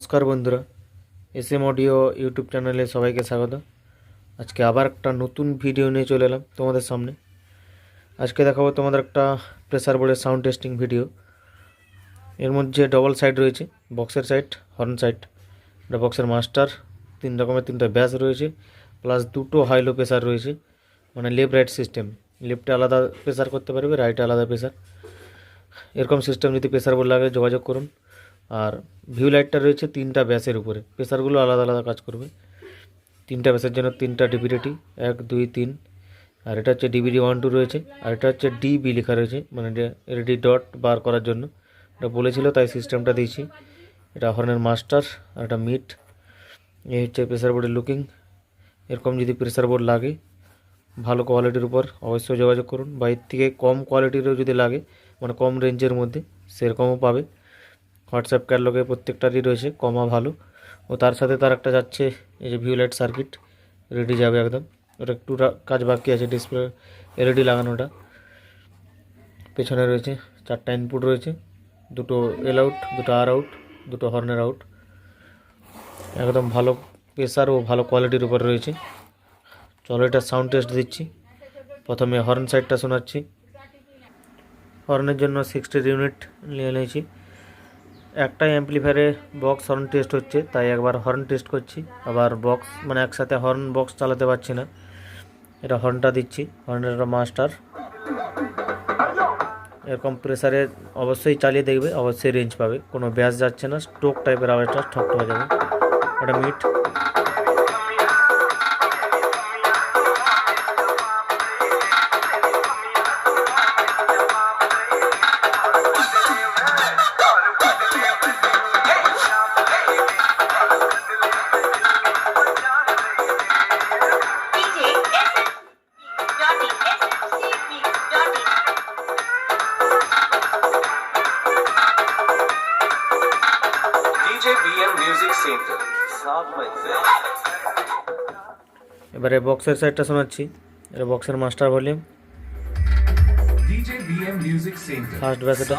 নমস্কার বন্ধুরা S M audio YouTube চ্যানেলে সবাইকে স্বাগত। আজকে আবার একটা নতুন ভিডিও নিয়ে চলে এলাম তোমাদের সামনে। আজকে দেখাবো তোমাদের একটা প্রেসার বোর্ডের সাউন্ড টেস্টিং ভিডিও। এর মধ্যে ডবল সাইড রয়েছে, বক্সের সাইড, হর্ন সাইড। এটা বক্সের মাস্টার, তিন রকমের তিনটা ব্যাস রয়েছে, প্লাস দুটো হাইলো প্রেসার রয়েছে মানে লেফট রাইট সিস্টেম লেফটে আলাদা প্রেসার করতে পারবে রাইটে আলাদা প্রেসার এরকম সিস্টেম যদি প্রেসার বোর্ড লাগে যোগাযোগ করুন। আর ভিউ লাইটটা রয়েছে তিনটা ব্যাসের উপরে। প্রেসারগুলো আলাদা আলাদা কাজ করবে। তিনটা ব্যাসের জন্য তিনটা ডিবিডিটি এক, দুই, তিন। আর এটা হচ্ছে ডিবিডি ওয়ান টু রয়েছে। আর এটা হচ্ছে ডিবি লেখা রয়েছে মানে রেডি ডট বার করার জন্য। এটা বলেছিল, তাই সিস্টেমটা দিয়েছি। এটা হর্নের মাস্টার আর এটা মিট এই হচ্ছে প্রেসার বোর্ডের লুকিং এরকম যদি প্রেসার বোর্ড লাগে, ভালো কোয়ালিটির উপর অবশ্যই যোগাযোগ করুন। বা এর থেকে কম কোয়ালিটিরও যদি লাগে মানে কম রেঞ্জের মধ্যে, সেরকমও পাবে। হোয়াটসঅ্যাপ ক্যাটলগে প্রত্যেকটারই রয়েছে, কমা ভালো। ও তার সাথে তার একটা যাচ্ছে, এই যে ভিউলাইট সার্কিট রেডি যাবে একদম। ওটা একটু কাজ বাকি আছে ডিসপ্লে এলইডি লাগানোটা। পেছনে রয়েছে চারটা ইনপুট রয়েছে, দুটো এল আউট দুটো আর আউট দুটো হর্নের আউট একদম ভালো প্রেসার ও ভালো কোয়ালিটির উপর রয়েছে। চলো এটা সাউন্ড টেস্ট দিচ্ছি। প্রথমে হর্ন সাইডটা শোনাচ্ছি। হর্নের জন্য সিক্সটি ইউনিট নিয়ে নিয়েছি। একটাই অ্যাম্পলিফায়ারে বক্স হর্ন টেস্ট হচ্ছে, তাই একবার হর্ন টেস্ট করছি। আবার বক্স মানে একসাথে হর্ন বক্স চালাতে পারছি না। এটা হর্নটা দিচ্ছি হর্নের মাস্টার এরকম প্রেসারে অবশ্যই চালিয়ে দেখবে, অবশ্যই রেঞ্জ পাবে। কোনো ব্যাস যাচ্ছে না স্ট্রোক টাইপের আওয়াজটা ঠক হয়ে যাবে। এটা মিট এবারে বক্সের সাইডটা শোনাচ্ছি। এটা বক্সের মাস্টার ভলিউম ফার্স্ট ব্যাসেটা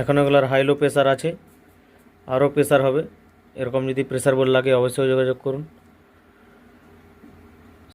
এখন এগুলোর হাইলো প্রেশার আছে, আরও প্রেশার হবে। এরকম যদি প্রেশার বোর্ড লাগে, অবশ্যই যোগাযোগ করুন।